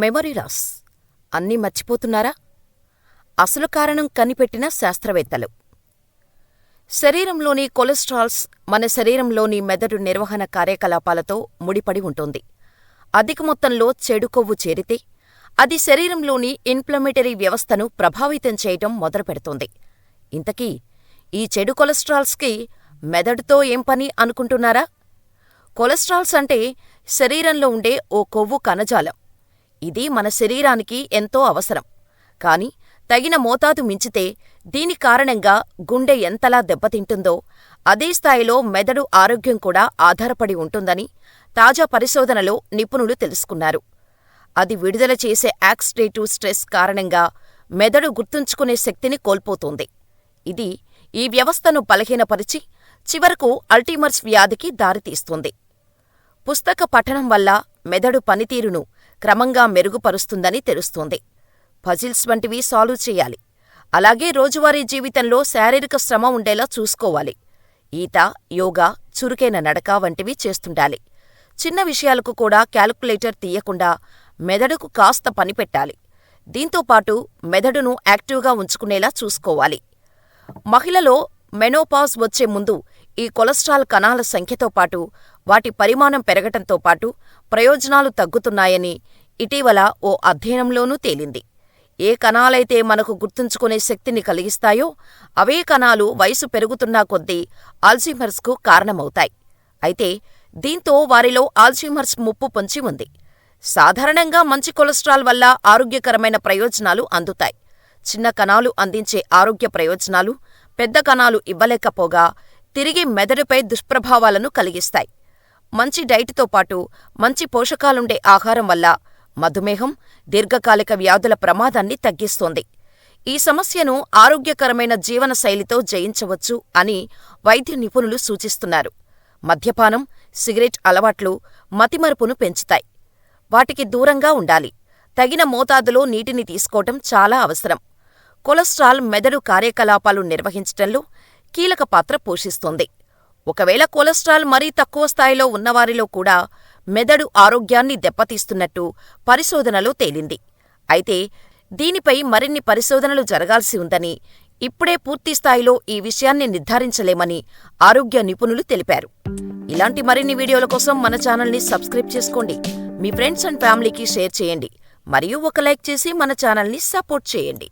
Memory loss. అన్నీ మర్చిపోతున్నారా? అసలు కారణం కనిపెట్టిన శాస్త్రవేత్తలు. శరీరంలోని కొలెస్ట్రాల్స్ మన శరీరంలోని మెదడు నిర్వహణ కార్యకలాపాలతో ముడిపడి ఉంటుంది. అధిక మొత్తంలో చెడు కొవ్వు చేరితే అది శరీరంలోని ఇన్ఫ్లమేటరీ వ్యవస్థను ప్రభావితం చేయటం మొదలుపెడుతుంది. ఇంతకీ ఈ చెడు కొలెస్ట్రాల్స్కి మెదడుతో ఏం పని అనుకుంటున్నారా? కొలెస్ట్రాల్స్ అంటే శరీరంలో ఉండే ఓ కొవ్వు కణజాలం. ఇది మన శరీరానికి ఎంతో అవసరం. కాని తగిన మోతాదు మించితే దీని కారణంగా గుండె ఎంతలా దెబ్బతింటుందో అదే స్థాయిలో మెదడు ఆరోగ్యం కూడా ఆధారపడి ఉంటుందని తాజా పరిశోధనలో నిపుణులు తెలుసుకున్నారు. అది విడుదల చేసే యాక్సిడేటివ్ స్ట్రెస్ కారణంగా మెదడు గుర్తుంచుకునే శక్తిని కోల్పోతోంది. ఇది ఈ వ్యవస్థను బలహీనపరిచి చివరకు అల్టీమర్స్ వ్యాధికి దారితీస్తుంది. పుస్తక పఠనం వల్ల మెదడు పనితీరును క్రమంగా మెరుగుపరుస్తుందని తెలుస్తోంది. పజిల్స్ వంటివి సాల్వ్ చేయాలి. అలాగే రోజువారీ జీవితంలో శారీరక శ్రమ ఉండేలా చూసుకోవాలి. ఈత యోగా చురుకైన నడక వంటివి చేస్తుండాలి. చిన్న విషయాలకు కూడా క్యాలిక్యులేటర్ తీయకుండా మెదడుకు కాస్త పనిపెట్టాలి దీంతోపాటు మెదడును యాక్టివ్గా ఉంచుకునేలా చూసుకోవాలి. మహిళలో మెనోపాజ్ వచ్చే ముందు ఈ కొలెస్ట్రాల్ కణాల సంఖ్యతో పాటు వాటి పరిమాణం పెరగటంతో పాటు ప్రయోజనాలు తగ్గుతున్నాయని ఇటీవల ఓ అధ్యయనంలోనూ తేలింది. ఏ కణాలైతే మనకు గుర్తుంచుకునే శక్తిని కలిగిస్తాయో అవే కణాలు వయసు పెరుగుతున్నా కొద్దీ ఆల్జీమర్స్కు కారణమవుతాయి. అయితే దీంతో వారిలో ఆల్జీమర్స్ ముప్పు పొంచి ఉంది. సాధారణంగా మంచి కొలెస్ట్రాల్ వల్ల ఆరోగ్యకరమైన ప్రయోజనాలు అందుతాయి. చిన్న కణాలు అందించే ఆరోగ్య ప్రయోజనాలు పెద్ద కణాలు ఇవ్వలేకపోగా తిరిగి మెదడుపై దుష్ప్రభావాలను కలిగిస్తాయి. మంచి డైట్తో పాటు మంచి పోషకాలుండే ఆహారం వల్ల మధుమేహం దీర్ఘకాలిక వ్యాధుల ప్రమాదాన్ని తగ్గిస్తోంది. ఈ సమస్యను ఆరోగ్యకరమైన జీవనశైలితో జయించవచ్చు అని వైద్య నిపుణులు సూచిస్తున్నారు. మద్యపానం సిగరెట్ అలవాట్లు మతిమరుపును పెంచుతాయి. వాటికి దూరంగా ఉండాలి. తగిన మోతాదులో నీటిని తీసుకోవటం చాలా అవసరం. కొలెస్ట్రాల్ మెదడు కార్యకలాపాలు నిర్వహించటంలో కీలక పాత్ర పోషిస్తుంది. ఒకవేళ కొలెస్ట్రాల్ మరీ తక్కువ స్థాయిలో ఉన్నవారిలో కూడా మెదడు ఆరోగ్యాన్ని దెబ్బతీస్తున్నట్టు పరిశోధనలో తేలింది. అయితే దీనిపై మరిన్ని పరిశోధనలు జరగాల్సి ఉందని ఇప్పుడే పూర్తిస్థాయిలో ఈ విషయాన్ని నిర్ధారించలేమని ఆరోగ్య నిపుణులు తెలిపారు. ఇలాంటి మరిన్ని వీడియోల కోసం మన ఛానల్ని సబ్స్క్రైబ్ చేసుకోండి. మీ ఫ్రెండ్స్ అండ్ ఫ్యామిలీకి షేర్ చేయండి. మరియు ఒక లైక్ చేసి మన ఛానల్ని సపోర్ట్ చేయండి.